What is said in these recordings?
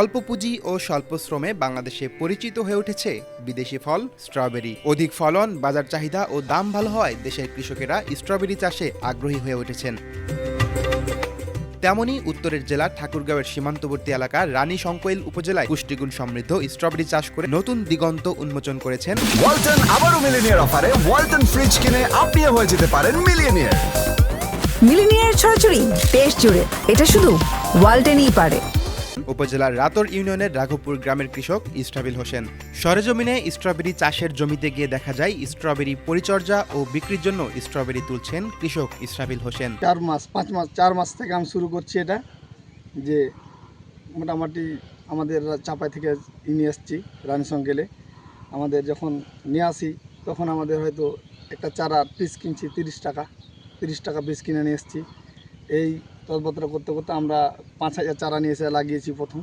অল্প পুঁজি ও স্বল্প শ্রমে বাংলাদেশে পরিচিত হয়ে উঠেছে বিদেশি ফল স্ট্রবেরি। অধিক ফলন বাজার চাহিদা ও দাম ভালো হয় দেশের কৃষকেরা স্ট্রবেরি চাষে আগ্রহী হয়ে উঠেছেন। তেমনি উত্তরের জেলার ঠাকুরগাঁওয়ের সীমান্তবর্তী এলাকার রানী শঙ্কৈল উপজেলায় পুষ্টিগুণ সমৃদ্ধ স্ট্রবেরি চাষ করে নতুন দিগন্ত উন্মোচন করেছেন। ওয়ালটন আবারও মিলিনিয়ার অফারে ওয়ালটন ফ্রিজ কিনে আপনিও হয়ে যেতে পারেন মিলিয়নিয়ার মিলিনিয়ার ছড়াছড়ি দেশ জুড়ে এটা শুধু ওয়ালটেনই পারে। উপজেলার রাতর ইউনিয়নের রাঘবপুর গ্রামের কৃষক ইস্টাবিল হোসেন। সরেজমিনে স্ট্রবেরি চাষের জমিতে গিয়ে দেখা যায়, স্ট্রবেরি পরিচর্যা ও বিক্রির জন্য স্ট্রবেরি তুলছেন কৃষক ইস্টাবিল হোসেন। চার মাস, পাঁচ মাস, চার মাস থেকে আমি শুরু করছি এটা, যে মোটামুটি আমাদের চাপাই থেকে নিয়ে এসেছি, রানী সঙ্গেলে আমাদের যখন নিয়ে আসি, তখন আমাদের হয়তো একটা চারা পিস কিনছি, তিরিশ টাকা তিরিশ টাকা পিস কিনে নিয়ে এসেছি। এই তদবতরা করতে করতে আমরা পাঁচ হাজার চারা নিয়ে এসে লাগিয়েছি প্রথম।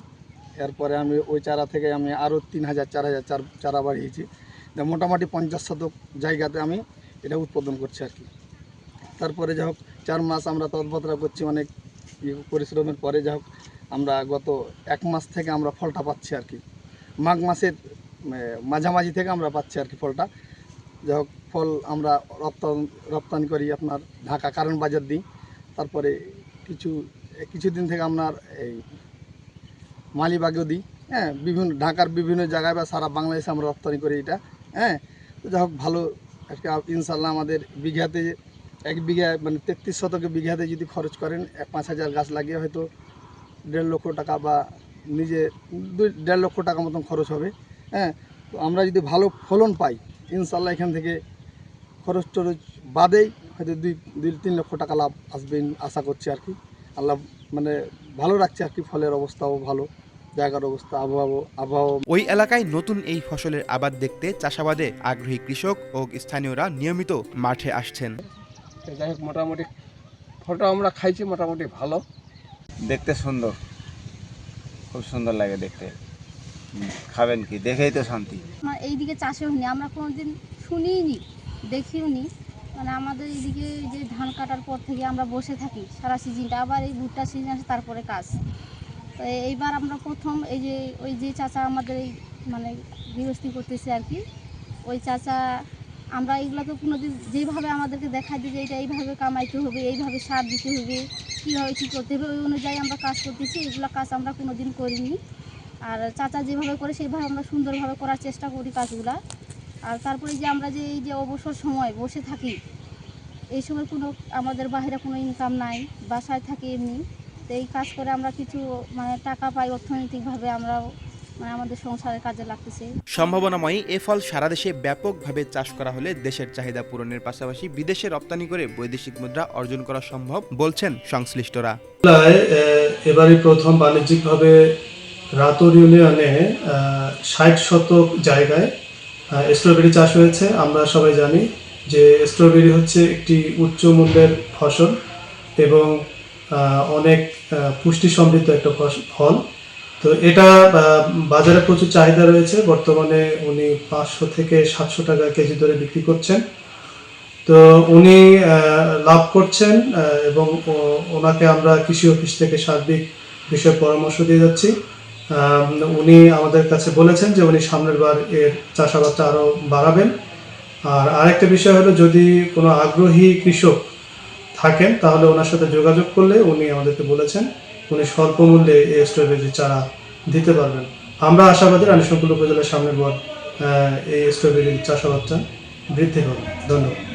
এরপরে আমি ওই চারা থেকে আমি আরও তিন হাজার, চার হাজার চার চারা বাড়িয়েছি। মোটামুটি পঞ্চাশ শতক জায়গাতে আমি এটা উৎপাদন করছি আর কি। তারপরে যা হোক, চার মাস আমরা তদবতরা করছি অনেক ইয়ে পরিশ্রমের পরে যা হোক, আমরা গত এক মাস থেকে আমরা ফলটা পাচ্ছি আর কি। মাঘ মাসের মাঝামাঝি থেকে আমরা পাচ্ছি আর কি ফলটা। যাই হোক, ফল আমরা রপ্তানি রপ্তানি করি আপনার ঢাকা কারণ বাজার দিই। তারপরে কিছু কিছুদিন থেকে আপনার এই মালিবাগেও দিই হ্যাঁ বিভিন্ন, ঢাকার বিভিন্ন জায়গায় বা সারা বাংলাদেশে আমরা রপ্তানি করি এটা হ্যাঁ তো যা হোক, ভালো একটা ইনশাল্লাহ আমাদের বিঘাতে এক বিঘা মানে তেত্রিশ শতকে বিঘাতে যদি খরচ করেন, এক পাঁচ হাজার গাছ লাগিয়ে হয়তো দেড় লক্ষ টাকা বা নিজে দুই, দেড় লক্ষ টাকা মতন খরচ হবে হ্যাঁ তো আমরা যদি ভালো ফলন পাই ইনশাল্লাহ এখান থেকে খরচ টরচ বাদেই হয়তো দুই দুই তিন লক্ষ টাকা লাভ আসবে আশা করছি আর কি। আল্লাহ মানে ভালো রাখছে আর কি ফলের অবস্থাও ভালো জায়গার অবস্থা আবহাওয়া আবহাওয়া। ওই এলাকায় নতুন এই ফসলের আবাদ দেখতে চাষাবাদে আগ্রহী কৃষক ও স্থানীয়রা নিয়মিত মাঠে আসছেন। যাই হোক মোটামুটি ফটো আমরা খাইছি মোটামুটি ভালো। দেখতে সুন্দর খুব সুন্দর লাগে দেখতে। খাবেন কি? দেখেই তো শান্তি। আমার এইদিকে চাষে হয়নি আমরা কোনোদিন শুনিনি দেখিওনি। মানে আমাদের এইদিকে এই যে ধান কাটার পর থেকে আমরা বসে থাকি সারা সিজনটা। আবার এই ভুট্টা সিজন আসে, তারপরে কাজ। তো এইবার আমরা প্রথম এই যে, ওই যে চাচা আমাদের এই মানে গৃহস্থী করতেছে আর কি, ওই চাচা, আমরা এগুলো তো কোনোদিন যেভাবে আমাদেরকে দেখা দিয়ে যে এটা এইভাবে কামাইতে হবে, এইভাবে সার দিতে হবে, কীভাবে কী করতে হবে, ওই অনুযায়ী আমরা কাজ করতেছি এগুলো কাজ আমরা কোনোদিন করিনি। আর চাচা যেভাবে করে, সেইভাবে আমরা সুন্দরভাবে করার চেষ্টা করি কাজগুলা। আর তারপরে যে আমরা যে এই যে অবসর সময় বসে থাকি এই সময় কোনো আমাদের বাইরে কোনো ইনকাম নাই বাসায় থাকি এমনি। তো এই কাজ করে আমরা কিছু মানে টাকা পাই অর্থনৈতিকভাবে আমরাও মানে আমাদের সংসারের কাজে লাগতেছে। সম্ভাবনাময়ী এ ফল সারা দেশে ব্যাপকভাবে চাষ করা হলে দেশের চাহিদা পূরণের পাশাপাশি বিদেশে রপ্তানি করে বৈদেশিক মুদ্রা অর্জন করা সম্ভব বলছেন সংশ্লিষ্টরা। এবারই প্রথম বাণিজ্যিকভাবে রাতুর ইউনিয়নে ষাট শতক জায়গায় স্ট্রবেরি চাষ হয়েছে, আমরা সবাই জানি যে স্ট্রবেরি হচ্ছে একটি উচ্চ মূল্যের ফসল এবং অনেক পুষ্টি সমৃদ্ধ একটা ফল। তো এটা বাজারে প্রচুর চাহিদা রয়েছে। বর্তমানে উনি পাঁচশো থেকে সাতশো টাকা কেজি দরে বিক্রি করছেন। তো উনি লাভ করছেন এবং ওনাকে আমরা কৃষি অফিস থেকে সার্বিক বিষয়ে পরামর্শ দিয়ে যাচ্ছি। উনি আমাদের কাছে বলেছেন যে উনি সামনের বার এর চাষাবাদটা আরও বাড়াবেন। আর আরেকটা বিষয় হলো, যদি কোনো আগ্রহী কৃষক থাকেন, তাহলে ওনার সাথে যোগাযোগ করলে উনি আমাদেরকে বলেছেন, উনি স্বল্প মূল্যে এই স্ট্রবেরি চারা দিতে পারবেন। আমরা আশাবাদী রানীশঙ্কুল উপজেলার সামনের বার এই স্ট্রবেরি চাষাবাদটা বৃদ্ধি হবে ধন্যবাদ।